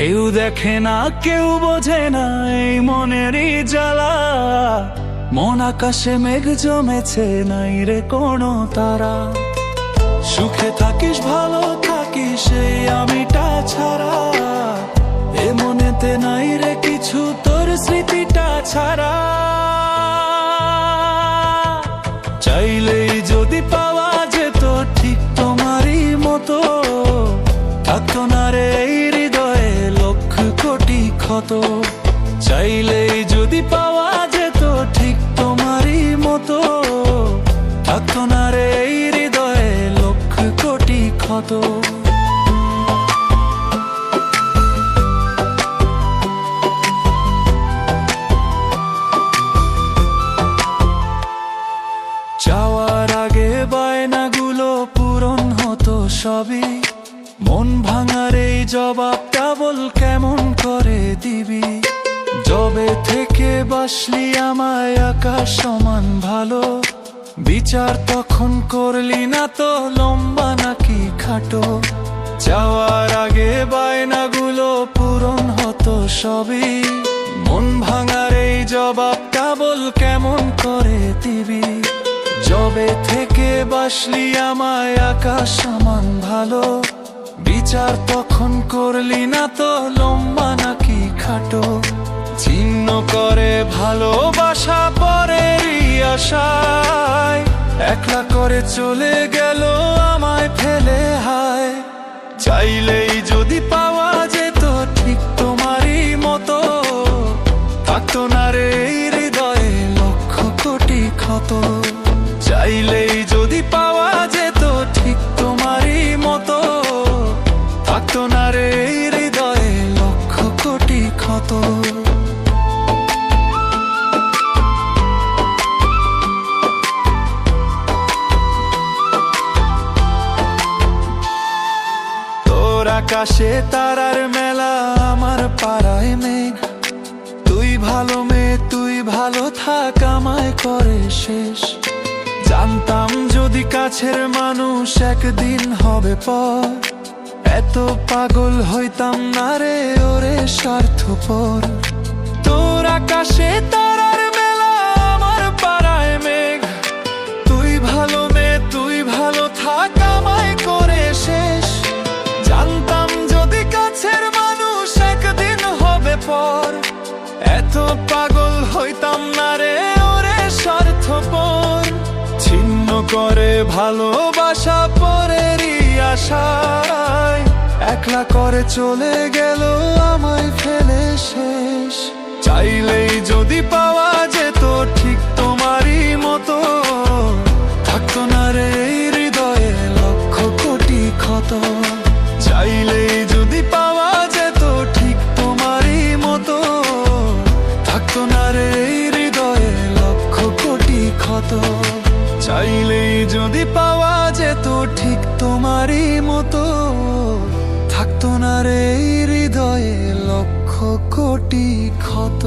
কেউ দেখে না, কেউ বোঝে না এই মনেরই জ্বালা। মন আকাশে মেঘ জমেছে, নাই রে কোনো তারা। সুখে থাকিস, ভালো থাকিস, এই আমিটা ছাড়া। এ মনেতে নাই রে কিছু, তোর স্মৃতিটা ছাড়া। চাইলেই ক্ষত, চাইলেই যদি পাওয়া যেত ঠিক তোমারই মতো। থাকতো না রে এই হৃদয়ে লক্ষ কোটি ক্ষত। যাওয়ার আগে বায়নাগুলো পূরণ হতো সবই। মন ভাঙার এই জবাবটা থেকে বাসলি আমায় আকাশ সমান ভালো। বিচার তখন করলি না তো লম্বা নাকি খাটো। যাওয়ার আগে বায়নাগুলো পূরণ হতো সবই। মন ভাঙার এই জবাবটা বল কেমন করে দিবি? জবে থেকে বাসলি আমায় আকাশ সমান ভালো। বিচার তখন করলি না তো লম্বা নাকি করে ভালোবাসা পরেরই আশায়। একলা করে চলে গেল, আমায় ফেলে হায়। চাইলেই যদি পাওয়া যেত, ঠিক তোমারই মতো। থাকতো না রে হৃদয়ে লক্ষ কোটি ক্ষত। চাইলেই যদি পাওয়া যেত, ঠিক তোমারই মতো। থাকতো না রে হৃদয়ে লক্ষ কোটি ক্ষত। আকাশে তারার মেলা আমার পাড়ায় মেঘ। তুই ভালো মেয়ে, তুই ভালো থাক, আমায় করে শেষ। জানতাম যদি কাছের মানুষ একদিন হবে পর, এত পাগল হইতাম না রে, ওরে স্বার্থপর। তোর আকাশে তারার পর এত পাগল হইতাম না রে, ওরে স্বার্থপর। ছিন্ন করে ভালোবাসা পরেরই আশায়। একলা করে চলে গেল, আমায় ফেলে শেষ। চাইলেই চাইলেই যদি পাওয়া যেত ঠিক তোমারই মতো থাকতো না রে হৃদয়ে লক্ষ কোটি ক্ষত।